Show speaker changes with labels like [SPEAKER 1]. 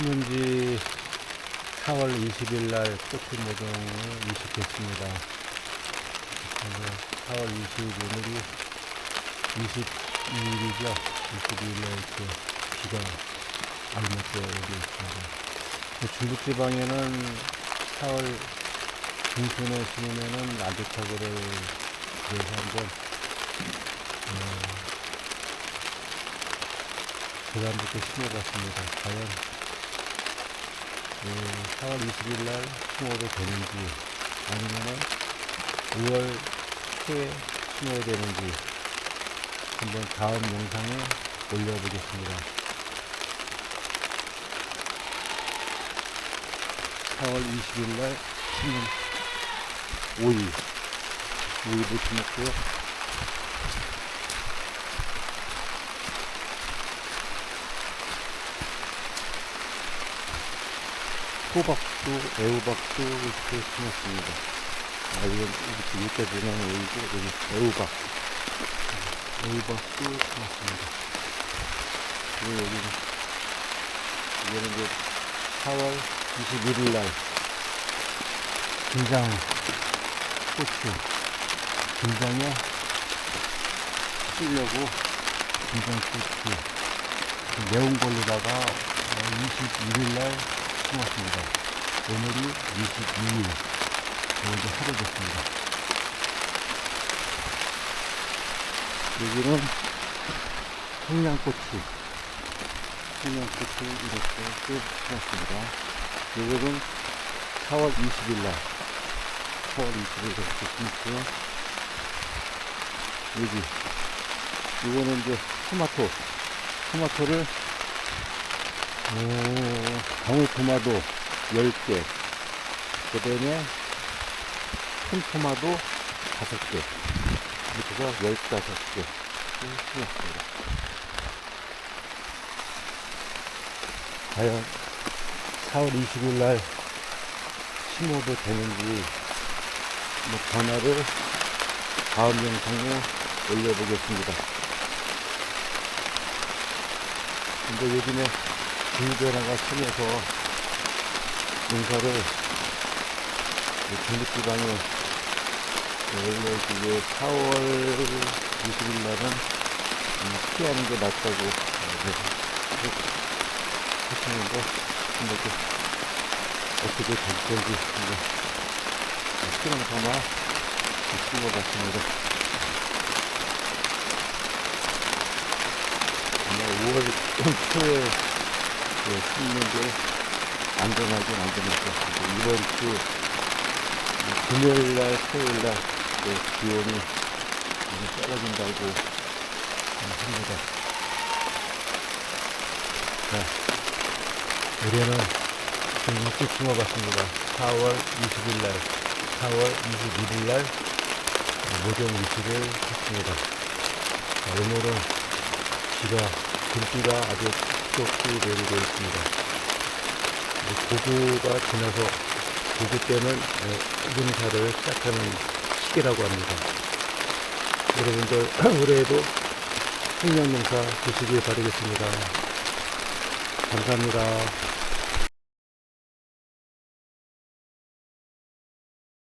[SPEAKER 1] 심은 지 4월 20일 날 꽃을 모종을 이식했습니다. 그래서 4월 20일 오늘이 22일이죠. 22일 날 이렇게 비가 알맞게 오고 있습니다. 그 중부지방에는 4월 중순에 심으면은 아주타고를 그래서 한번 어, 한번 또 심어봤습니다. 과연 그 4월 20일 날 심어도 되는지 아니면은 5월 초에 심어야 되는지 한번 다음 영상에 올려보겠습니다. 4월 20일 날 심은 오이 오이도 심었고요. 호박도, 애호박도 이렇게 심었습니다. 아, 이건 이렇게 여기까지는 오이고, 여기 애호박. 애호박도 심었습니다. 그리고 여기는, 이거는 이제 4월 21일 날, 김장 고추, 김장에 쓰려고 김장 고추, 그 매운 걸로다가 21일 날 심었습니다. 오늘이 22일. 이제 하루 됐습니다. 여기는 청양고추. 청양고추 이렇게 쭉 심었습니다. 이거는 4월 20일 날. 4월 20일 이렇게 심었고요. 여기. 이거는 이제 토마토. 토마토를 오, 방울토마토 10개. 그 다음에 큰 토마토 5개. 이렇게 해서 15개. 심었습니다. 과연 4월 20일 날 심어도 되는지 뭐 변화를 다음 영상에 올려보겠습니다. 근데 요즘에 기후변화가 심해서 농사를 중립지방에 원래 이게 4월 20일 날은 음, 피하는 게 낫다고 하시는데 그 어떻게 될 건지 실험 삼아 찍어봤습니다. 아마 5월 초에 예, 심는 게 안전하긴 안전할 것 같습니다. 이번 주 금요일 날, 토요일 날 예, 기온이 많이 떨어진다고 합니다. 자, 올해는 좀 일찍 심어봤습니다. 4월 20일 날, 4월 21일 날 모종 위치를 했습니다. 자, 오늘은 비가, 들비가 아주 촉촉히 내리고 있습니다. 고구가 지나서 고구 때는 농사를 시작하는 시기라고 합니다. 여러분들 올해에도 생명농사 되시길 바라겠습니다. 감사합니다.